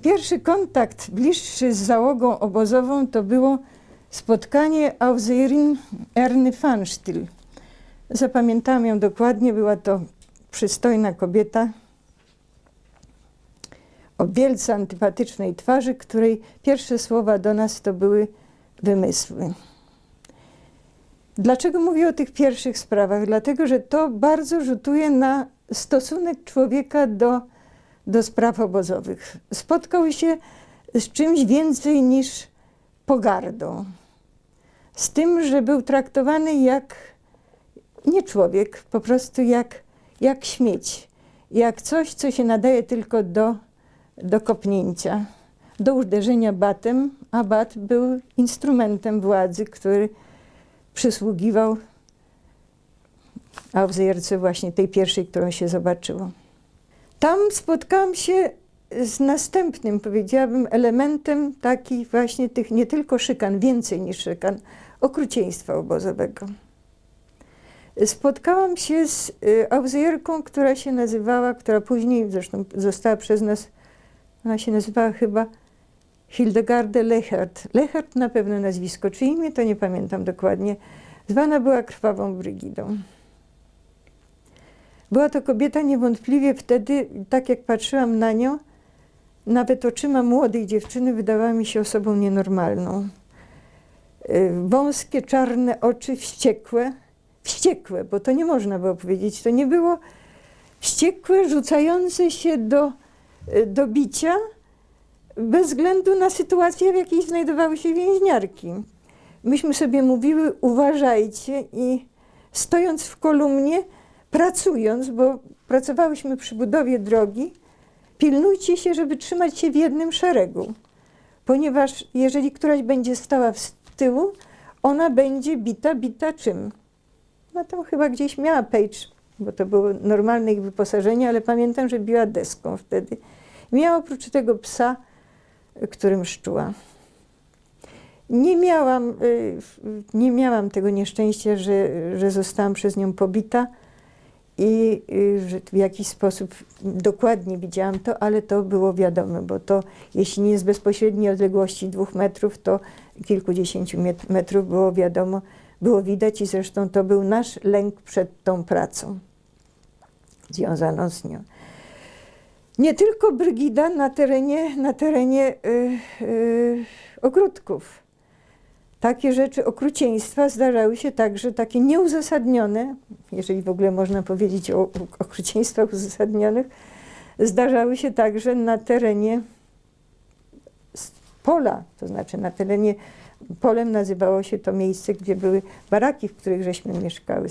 Pierwszy kontakt bliższy z załogą obozową to było spotkanie Aufseherin Erny Fansztyl. Zapamiętałam ją dokładnie, była to przystojna kobieta o wielce antypatycznej twarzy, której pierwsze słowa do nas to były wymysły. Dlaczego mówię o tych pierwszych sprawach? Dlatego, że to bardzo rzutuje na stosunek człowieka do, do spraw obozowych. Spotkał się z czymś więcej niż pogardą. Z tym, że był traktowany jak nie człowiek, po prostu jak, jak śmieć. Jak coś, co się nadaje tylko do, do kopnięcia, do uderzenia batem, a bat był instrumentem władzy, który przysługiwał Aufseherce właśnie tej pierwszej, którą się zobaczyło. Tam spotkałam się z następnym, powiedziałabym, elementem takich właśnie tych nie tylko szykan, więcej niż szykan, okrucieństwa obozowego. Spotkałam się z y, Aufseherką, która się nazywała, która później zresztą została przez nas, ona się nazywała chyba Hildegarde Lechert. Lechert na pewno nazwisko, czy imię, to nie pamiętam dokładnie. Zwana była krwawą Brygidą. Była to kobieta niewątpliwie wtedy, tak jak patrzyłam na nią, nawet oczyma młodej dziewczyny wydawała mi się osobą nienormalną. Y, Wąskie, czarne oczy, wściekłe, wściekłe, bo to nie można było powiedzieć, to nie było wściekłe, rzucające się do, y, do bicia, bez względu na sytuację, w jakiej znajdowały się więźniarki. Myśmy sobie mówiły, uważajcie i stojąc w kolumnie, pracując, bo pracowałyśmy przy budowie drogi, pilnujcie się, żeby trzymać się w jednym szeregu, ponieważ jeżeli któraś będzie stała z tyłu, ona będzie bita, bita czym? No to chyba gdzieś miała page, bo to było normalne ich wyposażenie, ale pamiętam, że biła deską wtedy. Miała oprócz tego psa, którym szczuła. Nie miałam, y, nie miałam tego nieszczęścia, że, że zostałam przez nią pobita i y, że w jakiś sposób dokładnie widziałam to, ale to było wiadome, bo to jeśli nie z bezpośredniej odległości dwóch metrów, to kilkudziesięciu metrów było wiadomo, było widać i zresztą to był nasz lęk przed tą pracą związaną z nią. Nie tylko Brygida na terenie, na terenie y, y, ogródków. Takie rzeczy okrucieństwa zdarzały się także takie nieuzasadnione, jeżeli w ogóle można powiedzieć o okrucieństwach uzasadnionych, zdarzały się także na terenie pola, to znaczy na terenie, polem nazywało się to miejsce, gdzie były baraki, w których żeśmy mieszkały.